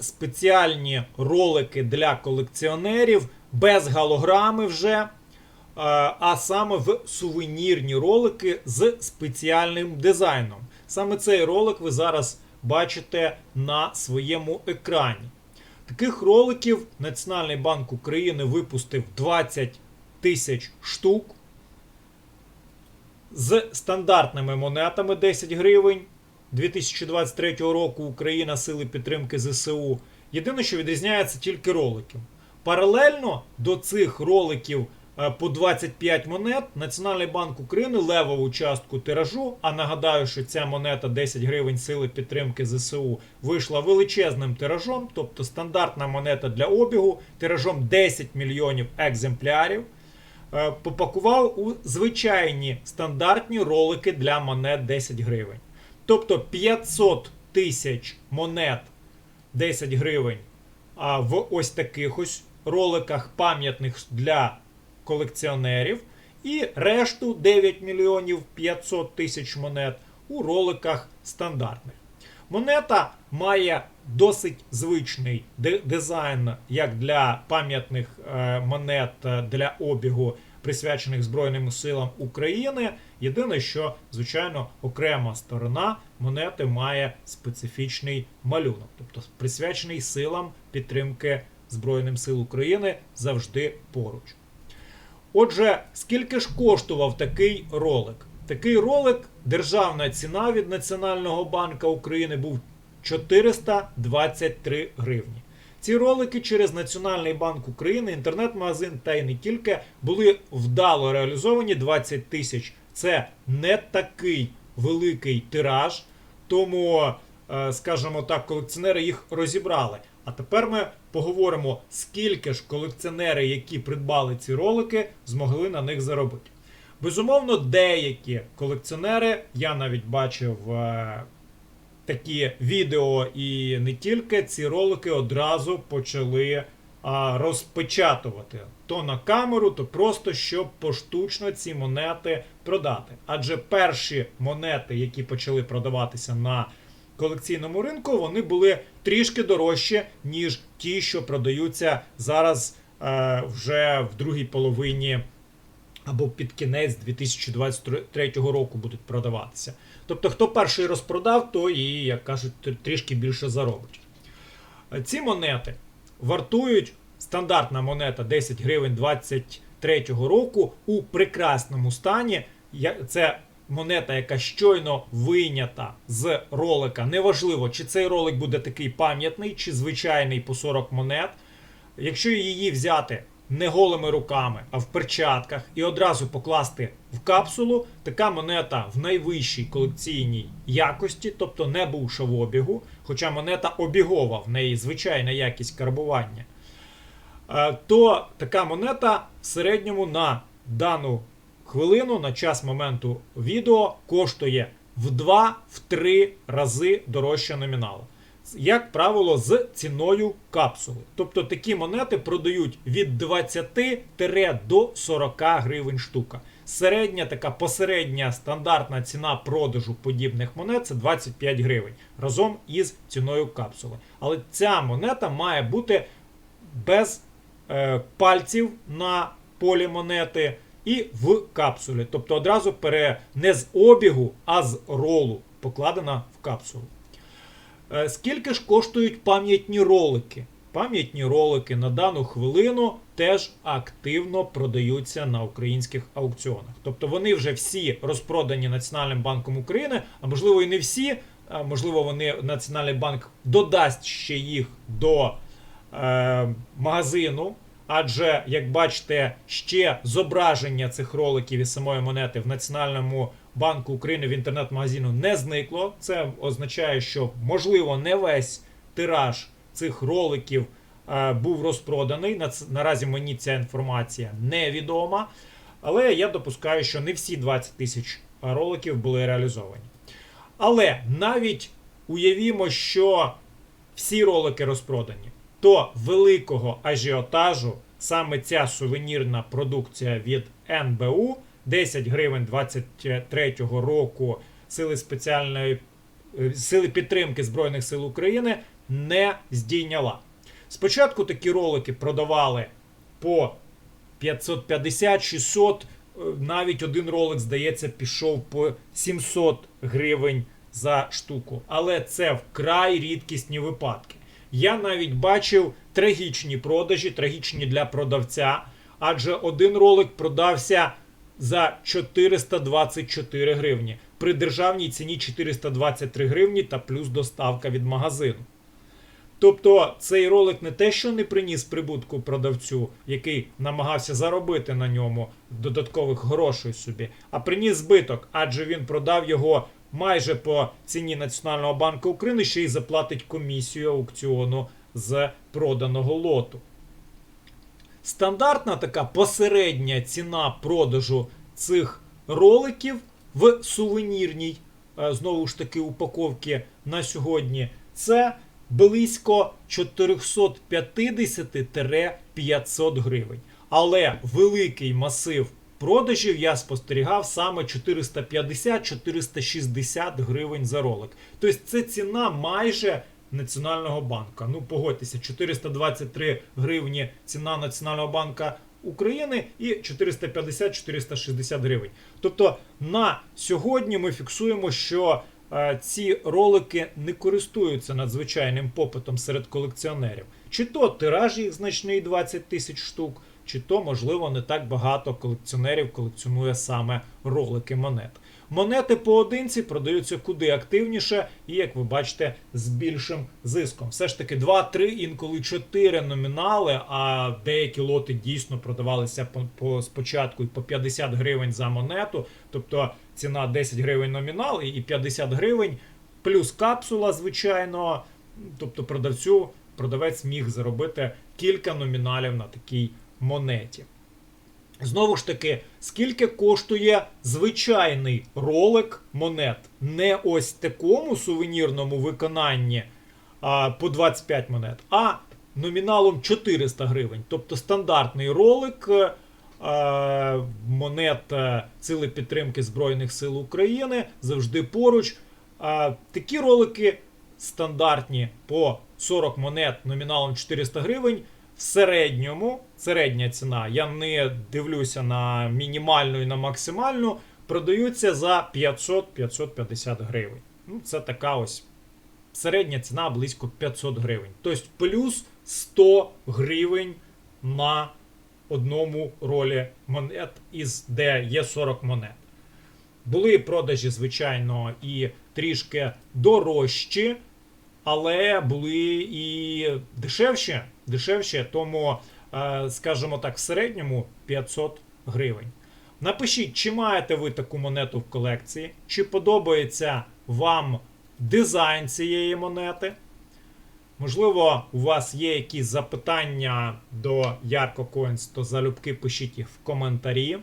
спеціальні ролики для колекціонерів без голограми вже, е, а саме в сувенірні ролики з спеціальним дизайном. Саме цей ролик ви зараз бачите на своєму екрані. Таких роликів Національний банк України випустив 20 тисяч штук з стандартними монетами 10 гривень 2023 року Україна сили підтримки ЗСУ. Єдине, що відрізняється тільки ролики. Паралельно до цих роликів е, по 25 монет Національний банк України левову частку тиражу. А нагадаю, що ця монета 10 гривень сили підтримки ЗСУ вийшла величезним тиражом, тобто стандартна монета для обігу, тиражом 10 мільйонів екземплярів. е, Попакував у звичайні стандартні ролики для монет 10 гривень. Тобто 500 тисяч монет 10 гривень а в ось таких ось роликах пам'ятних для колекціонерів, і решту 9 мільйонів 500 тисяч монет у роликах стандартних. Монета має досить звичний дизайн як для пам'ятних е, монет е, для обігу, присвячених Збройним силам України. Єдине, що, звичайно, окрема сторона монети має специфічний малюнок, тобто присвячений силам підтримки Збройним сил України завжди поруч. Отже, скільки ж коштував такий ролик? Такий ролик, державна ціна від Національного банка України був 423 гривні. Ці ролики через Національний банк України, інтернет-магазин та й не тільки були вдало реалізовані 20 тисяч. Це не такий великий тираж, тому, е, скажімо так, колекціонери їх розібрали. А тепер ми поговоримо, скільки ж колекціонери, які придбали ці ролики, змогли на них заробити. Безумовно, деякі колекціонери, я навіть бачив е, такі відео і не тільки, ці ролики одразу почали а, розпечатувати то на камеру, то просто щоб поштучно ці монети продати. Адже перші монети, які почали продаватися на колекційному ринку, вони були трішки дорожчі, ніж ті, що продаються зараз е, вже в другій половині або під кінець 2023 року будуть продаватися. Тобто, хто перший розпродав, то і, як кажуть, трішки більше заробить. Ці монети вартують стандартна монета 10 гривень 23 року у прекрасному стані. Це монета, яка щойно вийнята з ролика. Неважливо, чи цей ролик буде такий пам'ятний, чи звичайний по 40 монет. Якщо її взяти не голими руками, а в перчатках і одразу покласти в капсулу, така монета в найвищій колекційній якості, тобто не бувши в обігу, хоча монета обігова, в неї звичайна якість карбування, е, то така монета в середньому на дану хвилину, на час моменту відео, коштує в 2-3 рази дорожче номіналу як правило, з ціною капсули. Тобто такі монети продають від 20 до 40 гривень штука. Середня така посередня стандартна ціна продажу подібних монет це 25 гривень разом із ціною капсули. Але ця монета має бути без е, пальців на полі монети і в капсулі. Тобто одразу пере не з обігу, а з ролу покладена в капсулу. Е, Скільки ж коштують пам'ятні ролики? Пам'ятні ролики на дану хвилину теж активно продаються на українських аукціонах. Тобто вони вже всі розпродані Національним банком України, а можливо і не всі. Можливо, вони Національний банк додасть ще їх до е, магазину. Адже, як бачите, ще зображення цих роликів і самої монети в Національному банку України в інтернет-магазину не зникло. Це означає, що можливо не весь тираж цих роликів е, був розпроданий. На Наразі мені ця інформація невідома. Але я допускаю, що не всі 20 тисяч роликів були реалізовані. Але навіть уявімо, що всі ролики розпродані, то великого ажіотажу саме ця сувенірна продукція від НБУ 10 гривень 23 року сили спеціальної е, сили підтримки Збройних сил України не здійняла. Спочатку такі ролики продавали по 550-600, е, навіть один ролик, здається, пішов по 700 гривень за штуку. Але це вкрай рідкісні випадки. Я навіть бачив трагічні продажі, трагічні для продавця, адже один ролик продався за 424 гривні. При державній ціні 423 гривні та плюс доставка від магазину. Тобто цей ролик не те, що не приніс прибутку продавцю, який намагався заробити на ньому додаткових грошей собі, а приніс збиток, адже він продав його майже по ціні Національного банку України, ще й заплатить комісію аукціону з проданого лоту. Стандартна така посередня ціна продажу цих роликів в сувенірній, е, знову ж таки, упаковці на сьогодні це близько 450-500 гривень. Але великий масив продажів я спостерігав саме 450-460 гривень за ролик. Тобто це ціна майже Національного банка. Ну, погодьтеся, 423 гривні ціна Національного банка України і 450-460 гривень. Тобто на сьогодні ми фіксуємо, що е, ці ролики не користуються надзвичайним попитом серед колекціонерів. Чи то тираж їх значний 20 тисяч штук, чи то, можливо, не так багато колекціонерів колекціонує саме ролики монет. Монети поодинці продаються куди активніше, і, як ви бачите, з більшим зиском. Все ж таки 2, 3, інколи 4 номінали, а деякі лоти дійсно продавалися по, по спочатку і по 50 гривень за монету, тобто ціна 10 гривень номінал і 50 гривень, плюс капсула, звичайно. Тобто продавцю продавець міг заробити кілька номіналів на такій монеті. Знову ж таки, скільки коштує звичайний ролик монет? Не ось такому сувенірному виконанні а, по 25 монет, а номіналом 400 гривень. Тобто стандартний ролик е, е, монет е, Сили підтримки Збройних сил України завжди поруч. А, такі ролики стандартні по 40 монет номіналом 400 гривень. В середньому, середня ціна, я не дивлюся на мінімальну і на максимальну, продаються за 500-550 гривень. Ну, це така ось середня ціна близько 500 гривень. Тобто плюс 100 гривень на одному ролі монет, із де є 40 монет. Були продажі, звичайно, і трішки дорожчі, але були і дешевші, дешевші, тому, е, скажімо так, в середньому 500 гривень. Напишіть, чи маєте ви таку монету в колекції, чи подобається вам дизайн цієї монети. Можливо, у вас є якісь запитання до Ярко Coins, то залюбки пишіть їх в коментарі.